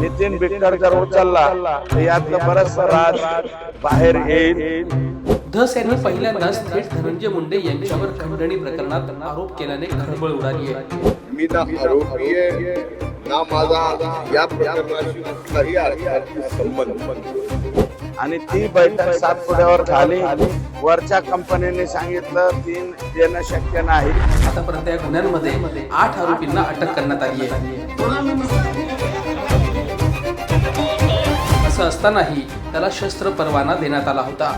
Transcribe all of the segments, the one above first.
नितीन बिक्कर जर उचलला तर यातलं बरंच राज बाहेर येईल. धस यांनी पहिल्यांदाच थेट धनंजय मुंडे यांच्यावर खंडणी प्रकरणात आरोप केल्याने खळबळ उडाली आहे. मी ना आरोपी आहे ना माझा या प्रकरणाशी कुठलाही संबंध आणि ती बैठक सातपुड्यावर झाली. वरच्या कंपनीने सांगितलं तीन देणं शक्य नाही. आतापर्यंत या गुन्ह्यांमध्ये आठ आरोपींना अटक करण्यात आली आहे. असतानाही त्याला शस्त्र परवाना देण्यात आला होता.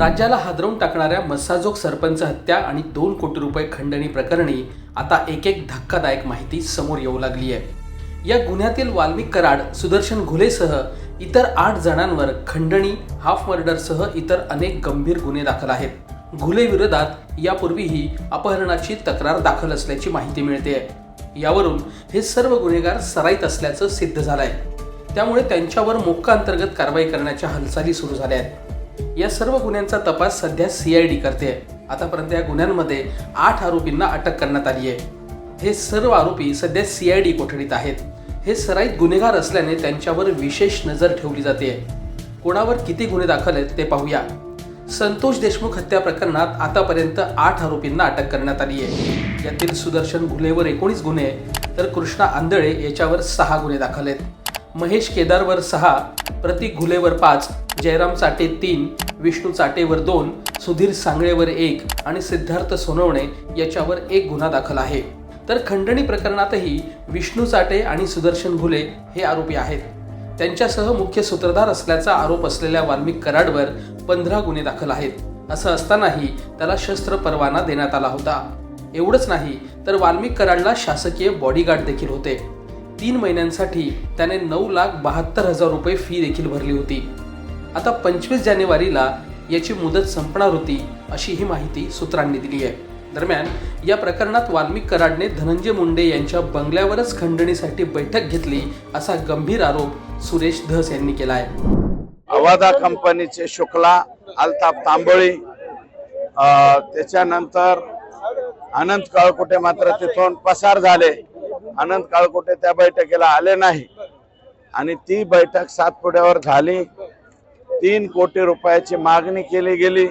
राज्याला हादरवून टाकणाऱ्या मस्साजोग सरपंच हत्या आणि दोन कोटी रुपये खंडणी प्रकरणी आता एक एक धक्कादायक माहिती समोर येऊ लागली आहे. या गुन्ह्यातील वाल्मिक कराड सुदर्शन घुलेसह इतर आठ जणांवर खंडणी हाफ मर्डरसह इतर अनेक गंभीर गुन्हे दाखल आहेत. घुले विरोधात यापूर्वीही अपहरणाची तक्रार दाखल असल्याची माहिती मिळते यावरून हे सर्व गुन्हेगार सराईत असल्याचं सिद्ध झालंय. त्यामुळे त्यांच्यावर मोक्का अंतर्गत कारवाई करण्याच्या हालचाली सुरू झाल्या आहेत. या सर्व गुन्ह्यांचा तपास सध्या सीआयडी करते आतापर्यंत या गुन्ह्यांमध्ये आठ आरोपींना अटक करण्यात आली आहे. हे सर्व आरोपी सध्या सीआयडी कोठडीत आहेत. हे सराईत गुन्हेगार असल्याने त्यांच्यावर विशेष नजर ठेवली जाते. कोणावर किती गुन्हे दाखल आहेत ते पाहूया. संतोष देशमुख हत्या प्रकरणात आतापर्यंत आठ आरोपींना अटक करण्यात आली आहे. यातील सुदर्शन घुलेवर एकोणीस गुन्हे तर कृष्णा आंधळे याच्यावर सहा गुन्हे दाखल आहेत. महेश केदारवर सहा प्रतीक घुलेवर पाच जयराम चाटे तीन विष्णू चाटेवर दोन सुधीर सांगळेवर एक आणि सिद्धार्थ सोनवणे याच्यावर एक गुन्हा दाखल आहे. तर खंडणी प्रकरणातही विष्णू चाटे आणि सुदर्शन घुले हे आरोपी आहेत. त्यांच्यासह मुख्य सूत्रधार असल्याचा आरोप असलेल्या वाल्मिक कराडवर पंधरा गुन्हे दाखल आहेत. असं असतानाही त्याला शस्त्र परवाना देण्यात आला होता. एवढंच नाही तर वाल्मिक कराडला शासकीय बॉडीगार्ड देखील होते. तीन महिन्यांसाठी त्याने नऊ लाख बहात्तर हजार रुपये फी देखील भरली होती. आता पंचवीस जानेवारीला याची मुदत संपणार होती अशी ही माहिती सूत्रांनी दिली आहे. दरम्यान या प्रकरणात वाल्मिक कराडने धनंजय मुंडे यांच्या बंगल्यावरच खंडणीसाठी बैठक घेतली असा गंभीर आरोप सुरेश धस यांनी केला आहे अवादा कंपनीचे शुक्ला अल्ताफ तांबोळी त्याच्यानंतर अनंत काळकुटे मात्र तिथून पसार झाले. अनंत काळकुटे त्या बैठकीला आले नाही. आणि ती बैठक सातपुड्यावर झाली. तीन कोटी रुपयाची मागणी केली गेली.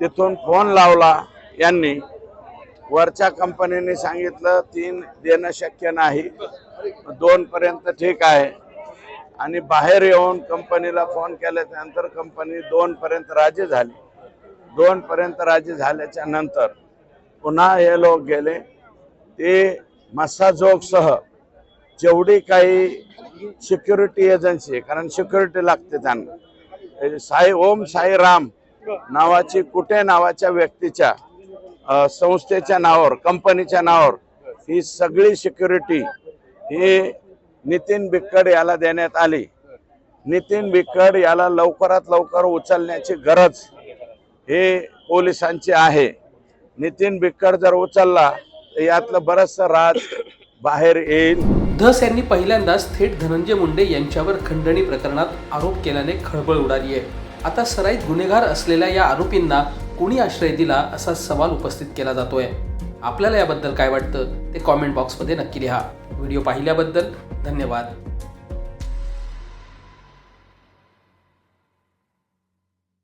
तिथून फोन लावला. यांनी वरच्या कंपनीने सांगितलं तीन देणं शक्य नाही. दोनपर्यंत ठीक आहे. आणि बाहेर येऊन कंपनीला फोन केल्यानंतर कंपनी दोनपर्यंत राजी झाली. दोनपर्यंत राजी झाल्याच्यानंतर पुन्हा हे लोक गेले. ते मसाजोगसह जेवढी काही सिक्युरिटी एजन्सी कारण सिक्युरिटी लागते त्यांना. साई ओम साई राम नावाची कुठे नावाच्या व्यक्तीच्या संस्थेच्या नावावर कंपनीच्या नावावर ही सगळी सिक्युरिटी ही नितीन बिक्कड याला देण्यात आली. नितीन बिक्कड याला लवकरात लवकर उचलण्याची गरज हे पोलिसांची आहे. नितीन बिक्कड जर उचलला तर यातलं बरंचसं राज बाहेर येईल. धस यांनी पहिल्यांदाच थेट धनंजय मुंडे यांच्यावर खंडणी प्रकरणात आरोप केल्याने खळबळ उडाली आहे. आता सराईत गुन्हेगार असलेल्या या आरोपींना कोणी आश्रय दिला असा सवाल उपस्थित केला जातोय? आपल्याला याबद्दल काय वाटतं? ते कॉमेंट बॉक्समध्ये नक्की लिहा. व्हिडिओ पाहिल्याबद्दल धन्यवाद.